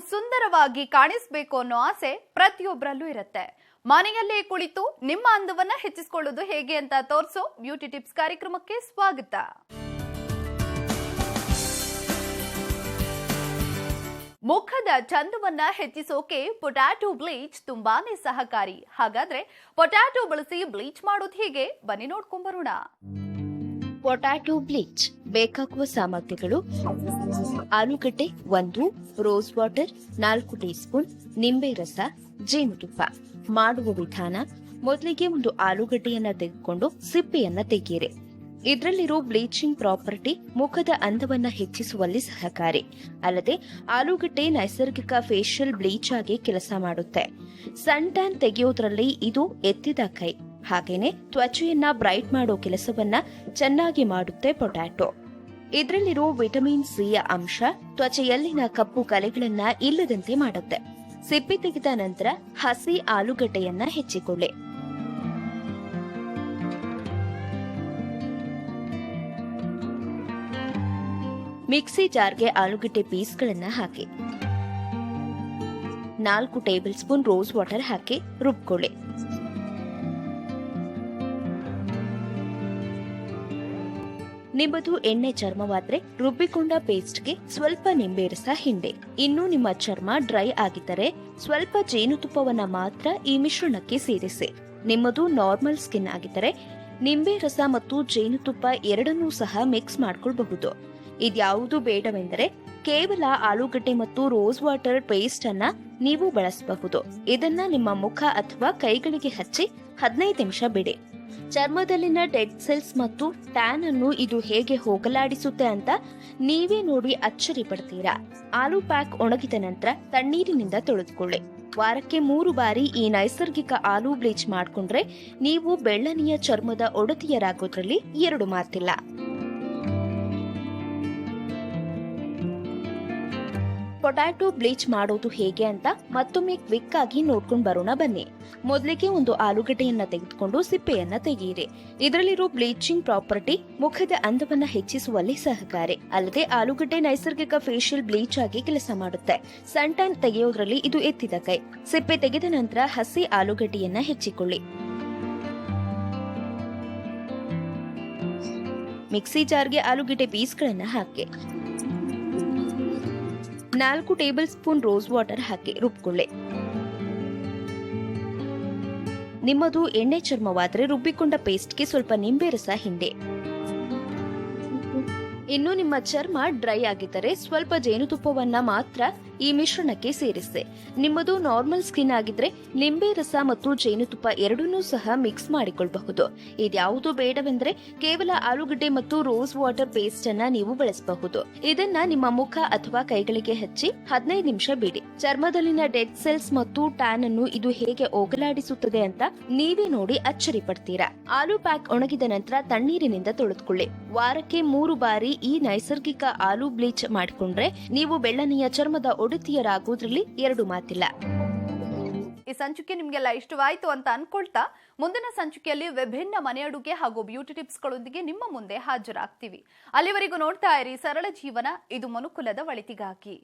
ಸುಂದರವಾಗಿ ಕಾಣಿಸ್ಬೇಕು ಅನ್ನೋ ಆಸೆ ಪ್ರತಿಯೊಬ್ಬರಲ್ಲೂ ಇರುತ್ತೆ. ಮನೆಯಲ್ಲೇ ಕುಳಿತು ನಿಮ್ಮ ಅಂದವನ್ನ ಹೆಚ್ಚಿಸಿಕೊಳ್ಳೋದು ಹೇಗೆ ಅಂತ ತೋರಿಸೋ ಬ್ಯೂಟಿ ಟಿಪ್ಸ್ ಕಾರ್ಯಕ್ರಮಕ್ಕೆ ಸ್ವಾಗತ. ಮುಖದ ಚಂದವನ್ನ ಹೆಚ್ಚಿಸೋಕೆ ಪೊಟ್ಯಾಟೊ ಬ್ಲೀಚ್ ತುಂಬಾನೇ ಸಹಕಾರಿ. ಹಾಗಾದ್ರೆ ಪೊಟ್ಯಾಟೊ ಬಳಸಿ ಬ್ಲೀಚ್ ಮಾಡೋದು ಹೇಗೆ? ಬನ್ನಿ ನೋಡ್ಕೊಂಬರೋಣ ಪೊಟ್ಯಾಟೊ ಬ್ಲೀಚ್, ಬೇಕಾಗುವ ಸಾಮಗ್ರಿಗಳು, ಆಲೂಗಡ್ಡೆ ಒಂದು, ರೋಸ್ ವಾಟರ್ ನಾಲ್ಕು ಟೀ ಸ್ಪೂನ್ ನಿಂಬೆ ರಸ ಜೇನುತುಪ್ಪ ಮಾಡುವ ವಿಧಾನ, ಮೊದಲಿಗೆ ಒಂದು ಆಲೂಗಡ್ಡೆಯನ್ನ ತೆಗೆದುಕೊಂಡು ಸಿಪ್ಪೆಯನ್ನ ತೆಗೆಯಿರಿ. ಇದರಲ್ಲಿರೋ ಬ್ಲೀಚಿಂಗ್ ಪ್ರಾಪರ್ಟಿ ಮುಖದ ಅಂದವನ್ನ ಹೆಚ್ಚಿಸುವಲ್ಲಿ ಸಹಕಾರಿ. ಅಲ್ಲದೆ, ಆಲೂಗಡ್ಡೆ ನೈಸರ್ಗಿಕ ಫೇಶಿಯಲ್ ಬ್ಲೀಚ್ ಆಗಿ ಕೆಲಸ ಮಾಡುತ್ತೆ. ಸನ್ ಟ್ಯಾನ್ ತೆಗೆಯೋದ್ರಲ್ಲಿ ಇದು ಎತ್ತಿದ ಕೈ. ಹಾಗೇನೆ ತ್ವಚೆಯನ್ನ ಬ್ರೈಟ್ ಮಾಡೋ ಕೆಲಸವನ್ನ ಚೆನ್ನಾಗಿ ಮಾಡುತ್ತೆ ಪೊಟ್ಯಾಟೊ. ಇದರಲ್ಲಿರೋ ವಿಟಮಿನ್ ಸಿಯ ಅಂಶ ತ್ವಚೆಯಲ್ಲಿನ ಕಪ್ಪು ಕಲೆಗಳನ್ನ ಇಲ್ಲದಂತೆ ಮಾಡುತ್ತೆ. ಸಿಪ್ಪಿ ತೆಗೆದ ನಂತರ ಹಸಿ ಆಲೂಗಡ್ಡೆಯನ್ನ ಹೆಚ್ಚಿಕೊಳ್ಳಿ. ಮಿಕ್ಸಿ ಜಾರ್ಗೆ ಆಲೂಗಡ್ಡೆ ಪೀಸ್ಗಳನ್ನ ಹಾಕಿ. ನಾಲ್ಕು ಟೇಬಲ್ ಸ್ಪೂನ್ ರೋಸ್ ವಾಟರ್ ಹಾಕಿ ರುಬ್ಕೊಳ್ಳಿ. ನಿಮ್ಮದು ಎಣ್ಣೆ ಚರ್ಮವಾದ್ರೆ ರುಬ್ಬಿಕೊಂಡ ಪೇಸ್ಟ್ಗೆ ಸ್ವಲ್ಪ ನಿಂಬೆ ರಸ ಹಿಂಡೆ. ಇನ್ನು ನಿಮ್ಮ ಚರ್ಮ ಡ್ರೈ ಆಗಿದ್ದರೆ ಸ್ವಲ್ಪ ಜೇನುತುಪ್ಪವನ್ನ ಮಾತ್ರ ಈ ಮಿಶ್ರಣಕ್ಕೆ ಸೇರಿಸಿ. ನಿಮ್ಮದು ನಾರ್ಮಲ್ ಸ್ಕಿನ್ ಆಗಿದ್ದರೆ ನಿಂಬೆ ರಸ ಮತ್ತು ಜೇನುತುಪ್ಪ ಎರಡನ್ನೂ ಸಹ ಮಿಕ್ಸ್ ಮಾಡ್ಕೊಳ್ಬಹುದು. ಇದ್ಯಾವುದು ಬೇಡವೆಂದರೆ ಕೇವಲ ಆಲೂಗಡ್ಡೆ ಮತ್ತು ರೋಸ್ ವಾಟರ್ ಪೇಸ್ಟ್ ಅನ್ನ ನೀವು ಬಳಸಬಹುದು. ಇದನ್ನ ನಿಮ್ಮ ಮುಖ ಅಥವಾ ಕೈಗಳಿಗೆ ಹಚ್ಚಿ ಹದಿನೈದು ನಿಮಿಷ ಬಿಡಿ. ಚರ್ಮದಲ್ಲಿನ ಡೆಡ್ ಸೆಲ್ಸ್ ಮತ್ತು ಟ್ಯಾನ್ ಅನ್ನು ಇದು ಹೇಗೆ ಹೋಗಲಾಡಿಸುತ್ತೆ ಅಂತ ನೀವೇ ನೋಡಿ ಅಚ್ಚರಿ ಪಡ್ತೀರಾ. ಆಲೂ ಪ್ಯಾಕ್ ಒಣಗಿದ ನಂತರ ತಣ್ಣೀರಿನಿಂದ ತೊಳೆದುಕೊಳ್ಳಿ. ವಾರಕ್ಕೆ ಮೂರು ಬಾರಿ ಈ ನೈಸರ್ಗಿಕ ಆಲೂ ಬ್ಲೀಚ್ ಮಾಡ್ಕೊಂಡ್ರೆ ನೀವು ಬೆಳ್ಳನೆಯ ಚರ್ಮದ ಒಡತಿಯರಾಗೋದ್ರಲ್ಲಿ ಎರಡು ಮಾತಿಲ್ಲ. ಪೊಟ್ಯಾಟೊ ಬ್ಲೀಚ್ ಮಾಡೋದು ಹೇಗೆ ಅಂತ ಮತ್ತೊಮ್ಮೆ ಕ್ವಿಕ್ ಆಗಿ ನೋಡ್ಕೊಂಡು ಬರೋಣ ಬನ್ನಿ. ಮೊದಲಿಗೆ ಒಂದು ಆಲೂಗಡ್ಡೆಯನ್ನ ತೆಗೆದುಕೊಂಡು ಸಿಪ್ಪೆಯನ್ನ ತೆಗೆಯಿರಿ. ಇದರಲ್ಲಿರೋ ಬ್ಲೀಚಿಂಗ್ ಪ್ರಾಪರ್ಟಿ ಮುಖದ ಅಂದವನ್ನ ಹೆಚ್ಚಿಸುವಲ್ಲಿ ಸಹಕಾರಿ. ಅಲ್ಲದೆ ಆಲೂಗಡ್ಡೆ ನೈಸರ್ಗಿಕ ಫೇಶಿಯಲ್ ಬ್ಲೀಚ್ ಆಗಿ ಕೆಲಸ ಮಾಡುತ್ತೆ. ಸನ್ ಟ್ಯಾನ್ ತೆಗೆಯೋದ್ರಲ್ಲಿ ಇದು ಎತ್ತಿದ ಕೈ. ಸಿಪ್ಪೆ ತೆಗೆದ ನಂತರ ಹಸಿ ಆಲೂಗಡ್ಡೆಯನ್ನ ಹೆಚ್ಚಿಕೊಳ್ಳಿ. ಮಿಕ್ಸಿ ಜಾರ್ಗೆ ಆಲೂಗಡ್ಡೆ ಪೀಸ್ಗಳನ್ನ ಹಾಕಿ. ನಾಲ್ಕು ಟೇಬಲ್ ಸ್ಪೂನ್ ರೋಸ್ ವಾಟರ್ ಹಾಕಿ ರುಬ್ಕೊಳ್ಳಿ. ನಿಮ್ಮದು ಎಣ್ಣೆ ಚರ್ಮವಾದರೆ ರುಬ್ಬಿಕೊಂಡ ಪೇಸ್ಟ್ಗೆ ಸ್ವಲ್ಪ ನಿಂಬೆ ರಸ ಹಿಂಡಿ. ಇನ್ನು ನಿಮ್ಮ ಚರ್ಮ ಡ್ರೈ ಆಗಿದ್ದರೆ ಸ್ವಲ್ಪ ಜೇನುತುಪ್ಪವನ್ನ ಮಾತ್ರ ಈ ಮಿಶ್ರಣಕ್ಕೆ ಸೇರಿಸಿ. ನಿಮ್ಮದು ನಾರ್ಮಲ್ ಸ್ಕಿನ್ ಆಗಿದ್ರೆ ನಿಂಬೆ ರಸ ಮತ್ತು ಜೇನುತುಪ್ಪ ಎರಡನ್ನೂ ಸಹ ಮಿಕ್ಸ್ ಮಾಡಿಕೊಳ್ಳಬಹುದು ಇದ್ಯಾವುದು ಬೇಡವೆಂದ್ರೆ ಕೇವಲ ಆಲೂಗಡ್ಡೆ ಮತ್ತು ರೋಸ್ ವಾಟರ್ ಪೇಸ್ಟ್ ಅನ್ನ ನೀವು ಬಳಸಬಹುದು. ಇದನ್ನ ನಿಮ್ಮ ಮುಖ ಅಥವಾ ಕೈಗಳಿಗೆ ಹಚ್ಚಿ ಹದಿನೈದು ನಿಮಿಷ ಬಿಡಿ. ಚರ್ಮದಲ್ಲಿನ ಡೆಡ್ ಸೆಲ್ಸ್ ಮತ್ತು ಟ್ಯಾನ್ ಅನ್ನು ಇದು ಹೇಗೆ ಹೋಗಲಾಡಿಸುತ್ತದೆ ಅಂತ ನೀವೇ ನೋಡಿ ಅಚ್ಚರಿ ಪಡ್ತೀರಾ. ಆಲೂ ಪ್ಯಾಕ್ ಒಣಗಿದ ನಂತರ ತಣ್ಣೀರಿನಿಂದ ತೊಳೆದುಕೊಳ್ಳಿ. ವಾರಕ್ಕೆ ಮೂರು ಬಾರಿ ಈ ನೈಸರ್ಗಿಕ ಆಲೂ ಬ್ಲೀಚ್ ಮಾಡಿಕೊಂಡ್ರೆ ನೀವು ಬೆಳ್ಳನೆಯ ಚರ್ಮದ ಒಡತಿಯರಾಗೋದ್ರಲ್ಲಿ ಎರಡು ಮಾತಿಲ್ಲ. ಈ ಸಂಚಿಕೆ ನಿಮ್ಗೆಲ್ಲ ಇಷ್ಟವಾಯ್ತು ಅಂತ ಅನ್ಕೊಳ್ತಾ ಮುಂದಿನ ಸಂಚಿಕೆಯಲ್ಲಿ ವಿಭಿನ್ನ ಮನೆ ಅಡುಗೆ ಹಾಗೂ ಬ್ಯೂಟಿ ಟಿಪ್ಸ್ಗಳೊಂದಿಗೆ ನಿಮ್ಮ ಮುಂದೆ ಹಾಜರಾಗ್ತೀವಿ. ಅಲ್ಲಿವರೆಗೂ ನೋಡ್ತಾ ಇರಿ ಸರಳ ಜೀವನ, ಇದು ಮನುಕುಲದ ಒಳಿತಿಗಾಗಿ.